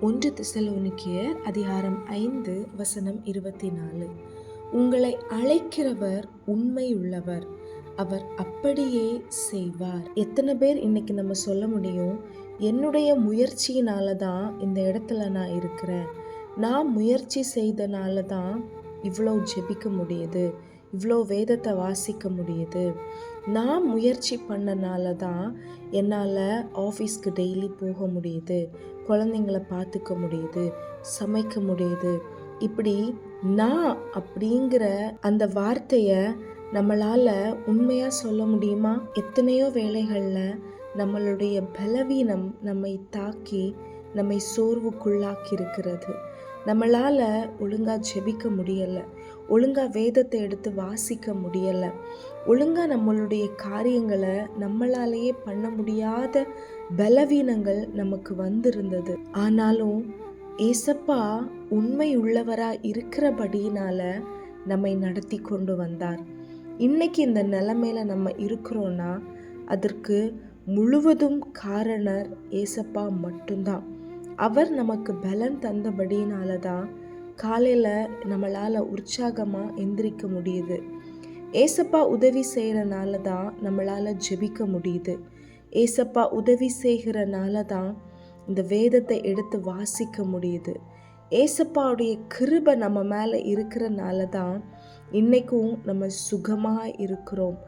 ஒன்று திசலோனிக்கியர் அதிகாரம் ஐந்து வசனம் இருபத்தி நாலு உங்களை அழைக்கிறவர் உண்மையுள்ளவர் அவர் அப்படியே செய்வார். எத்தனை பேர் இன்னைக்கு நம்ம சொல்ல முடியும் என்னுடைய முயற்சியினால தான் இந்த இடத்துல நான் இருக்கிறேன். நான் முயற்சி செய்தனால தான் இவ்வளோ ஜெபிக்க முடியுது இவ்வளோ வேதத்தை வாசிக்க முடியுது. நான் முயற்சி பண்ணனால தான் என்னால் ஆஃபீஸ்க்கு டெய்லி போக முடியுது குழந்தைங்கள பார்த்துக்க முடியுது சமைக்க முடியுது. இப்படி நான் அப்படிங்கிற அந்த வார்த்தையை நம்மளால் உண்மையாக சொல்ல முடியுமா? எத்தனையோ வேலைகளில் நம்மளுடைய பலவீனம் நம்மை தாக்கி நம்மை சோர்வுக்குள்ளாக்கி இருக்கிறது நம்மளால் ஒழுங்காக ஜெபிக்க முடியலை ஒழுங்காக வேதத்தை எடுத்து வாசிக்க முடியலை. ஒழுங்காக நம்மளுடைய காரியங்களை நம்மளாலேயே பண்ண முடியாத பலவீனங்கள் நமக்கு வந்திருந்தது. ஆனாலும் ஏசப்பா உண்மை உள்ளவராக இருக்கிறபடியினால் நம்மை நடத்தி கொண்டு வந்தார். இன்னைக்கு இந்த நிலைமையில நம்ம இருக்கிறோன்னா அதற்கு முழுவதும் காரணர் ஏசப்பா மட்டும்தான். அவர் நமக்கு பலன் தந்தபடியினால தான் காலையில் நம்மளால் உற்சாகமாக எந்திரிக்க முடியுது. ஏசப்பா உதவி செய்கிறனால தான் நம்மளால் ஜெபிக்க முடியுது. ஏசப்பா உதவி செய்கிறனால தான் இந்த வேதத்தை எடுத்து வாசிக்க முடியுது. ஏசப்பாவுடைய கிருபை நம்ம மேலே இருக்கிறனால தான் இன்றைக்கும் நம்ம சுகமாக இருக்கிறோம்.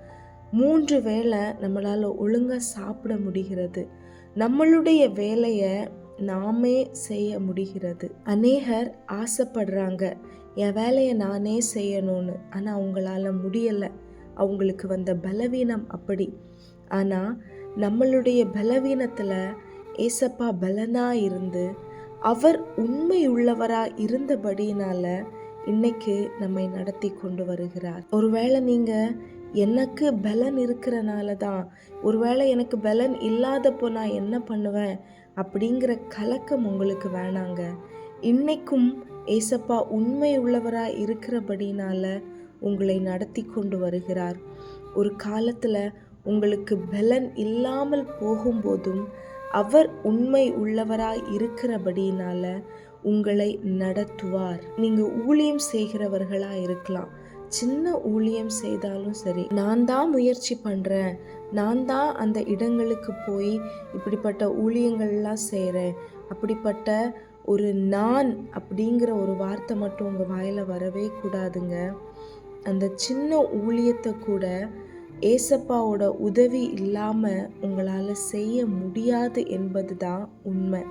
மூன்று வேளை நம்மளால் ஒழுங்காக சாப்பிட முடிகிறது. நம்மளுடைய வேலையை நாமே செய்ய முடிகிறது. அநேகர் ஆசைப்படுறாங்க. என் வேலையை நானே செய்யணும்னு. ஆனால் அவங்களால முடியலை. அவங்களுக்கு வந்த பலவீனம் அப்படி. ஆனால் நம்மளுடைய பலவீனத்தில் ஏசப்பா பலனாக இருந்து அவர் உண்மை உள்ளவராக இருந்தபடியினால இன்னைக்கு நம்மை நடத்தி கொண்டு வருகிறார். ஒருவேளை நீங்கள் எனக்கு பலன் இருக்கிறனால தான் ஒருவேளை எனக்கு பலன் இல்லாதப்போ நான் என்ன பண்ணுவேன் அப்படிங்கிற கலக்கம் உங்களுக்கு வேணாங்க. இன்னைக்கும் ஏசப்பா உண்மை உள்ளவராக இருக்கிறபடினால உங்களை நடத்தி கொண்டு வருகிறார். ஒரு காலத்தில் உங்களுக்கு பலன் இல்லாமல் போகும்போதும் அவர் உண்மை உள்ளவராய் இருக்கிறபடினால உங்களை நடத்துவார். நீங்கள் ஊழியம் செய்கிறவர்களாக இருக்கலாம். சின்ன ஊழியம் செய்தாலும் சரி நான் தான் முயற்சி பண்ணுறேன் நான் தான் அந்த இடங்களுக்கு போய் இப்படிப்பட்ட ஊழியங்கள்லாம் செய்கிறேன் அப்படிப்பட்ட ஒரு நான் அப்படிங்கிற ஒரு வார்த்தை மட்டும் உங்கள் வாயில் வரவே கூடாதுங்க. அந்த சின்ன ஊழியத்தை கூட ஏசப்பாவோட உதவி இல்லாமல் உங்களால் செய்ய முடியாது என்பது தான் உண்மை.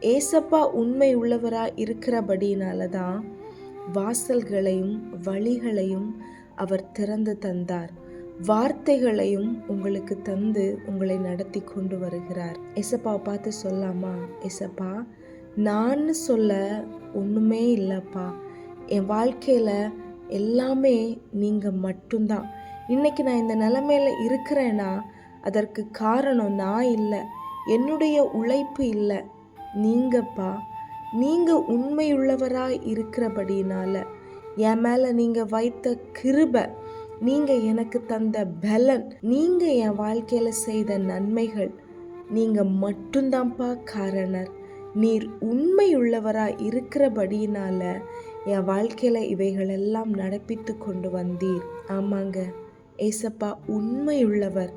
ஏசப்பா உண்மை உள்ளவராக இருக்கிறபடினால தான் வாசல்களையும் வழிகளையும் அவர் திறந்து தந்தார். வார்த்தைகளையும் உங்களுக்கு தந்து உங்களை நடத்தி கொண்டு வருகிறார். எசப்பாவை பார்த்து சொல்லாமா எசப்பா நான் சொல்ல ஒன்றுமே இல்லைப்பா. என் வாழ்க்கையில் எல்லாமே நீங்கள் மட்டும்தான். இன்றைக்கி நான் இந்த நிலமையில் இருக்கிறேன்னா அதற்கு காரணம் நான் இல்லை. என்னுடைய உழைப்பு இல்லை. நீங்கப்பா நீங்கள் உண்மையுள்ளவராக இருக்கிறபடினால என் மேலே நீங்கள் வைத்த கிருபை நீங்கள் எனக்கு தந்த பலன் நீங்கள் என் வாழ்க்கையில் செய்த நன்மைகள் நீங்கள் மட்டும்தான்ப்பா காரணர். நீர் உண்மையுள்ளவராய் இருக்கிறபடியினால என் வாழ்க்கையில் இவைகளெல்லாம் நடப்பித்து கொண்டு வந்தீர். ஆமாங்க. ஏசப்பா உண்மையுள்ளவர்.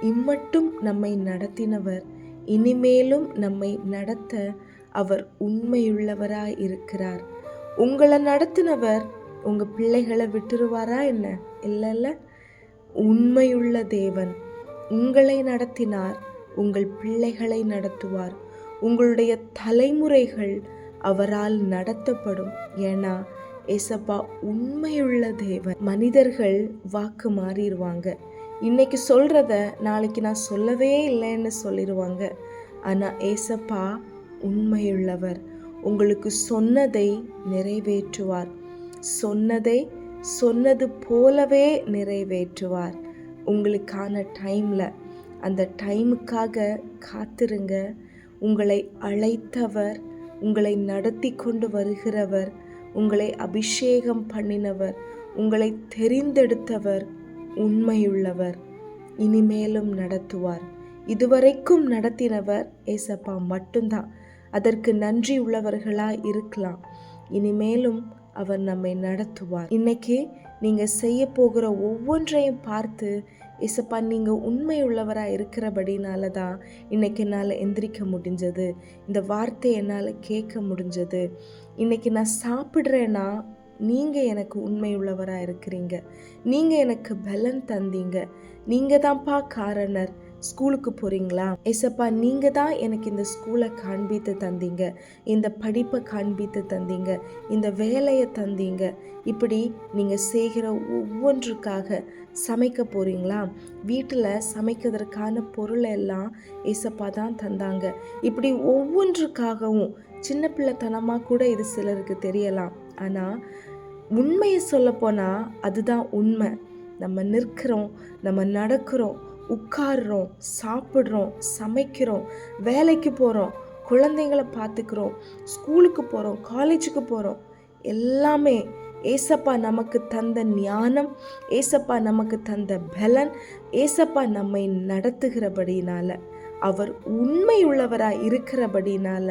இம்மட்டும் நம்மை நடத்தினவர். இனிமேலும் நம்மை நடத்த அவர் உண்மையுள்ளவராய் இருக்கிறார். உங்களை நடத்தினவர் உங்கள் பிள்ளைகளை விட்டுருவாரா என்ன? இல்லைல்ல உண்மையுள்ள தேவன். உங்களை நடத்தினார். உங்கள் பிள்ளைகளை நடத்துவார். உங்களுடைய தலைமுறைகள் அவரால் நடத்தப்படும். ஏன்னா ஏசப்பா உண்மையுள்ள தேவன். மனிதர்கள் வாக்கு மாறிடுவாங்க. இன்னைக்கு சொல்கிறத நாளைக்கு நான் சொல்லவே இல்லைன்னு சொல்லிடுவாங்க. ஆனால் ஏசப்பா உண்மையுள்ளவர். உங்களுக்கு சொன்னதை நிறைவேற்றுவார். சொன்னதை சொன்னது போலவே நிறைவேற்றுவார். உங்களுக்கான டைமில். அந்த டைமுக்காக காத்திருங்க. உங்களை அழைத்தவர் உங்களை நடத்தி கொண்டு வருகிறவர் உங்களை அபிஷேகம் பண்ணினவர் உங்களை தெரிந்தெடுத்தவர் உண்மையுள்ளவர் இனிமேலும் நடத்துவார். இதுவரைக்கும் நடத்தினவர் ஏசப்பா மட்டும்தான். அதற்கு நன்றி உள்ளவர்களாக இருக்கலாம். இனிமேலும் அவர் நம்மை நடத்துவார். இன்னைக்கு நீங்க செய்ய போகிற ஒவ்வொன்றையும் பார்த்து இசப்பா நீங்கள் உண்மையுள்ளவராக இருக்கிறபடினால தான் இன்னைக்கு என்னால் எந்திரிக்க முடிஞ்சது. இந்த வார்த்தை என்னால் கேட்க முடிஞ்சது. இன்னைக்கு நான் சாப்பிட்றேன்னா நீங்கள் எனக்கு உண்மையுள்ளவராக இருக்கிறீங்க. நீங்கள் எனக்கு பலன் தந்தீங்க. நீங்கள் தான்ப்பா காரணர். ஸ்கூலுக்கு போகிறீங்களா ஏசப்பா நீங்கள் தான் எனக்கு இந்த ஸ்கூலை காண்பித்து தந்தீங்க. இந்த படிப்பை காண்பித்து தந்தீங்க. இந்த வேலையை தந்தீங்க. இப்படி நீங்கள் செய்கிற ஒவ்வொன்றுக்காக சமைக்க போகிறீங்களா வீட்டில் சமைக்கிறதுக்கான பொருளை எல்லாம் ஏசப்பா தான் தந்தாங்க. இப்படி ஒவ்வொன்றுக்காகவும் சின்ன பிள்ளைத்தனமாக கூட இது சிலருக்கு தெரியலாம். ஆனால் உண்மையை சொல்லப்போனால் அதுதான் உண்மை. நம்ம நிற்கிறோம் நம்ம நடக்கிறோம். உட்காடுறோம் சாப்பிட்றோம் சமைக்கிறோம் வேலைக்கு போகிறோம் குழந்தைங்கள பார்த்துக்கிறோம் ஸ்கூலுக்கு போகிறோம் காலேஜுக்கு போகிறோம் எல்லாமே ஏசப்பா நமக்கு தந்த ஞானம் ஏசப்பா நமக்கு தந்த பலன் ஏசப்பா நம்மை நடத்துகிறபடினால அவர் உண்மையுள்ளவராக இருக்கிறபடினால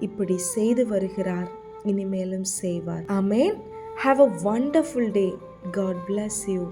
இப்படி செய்து வருகிறார். இனிமேலும் செய்வார். Amen have a wonderful day God bless you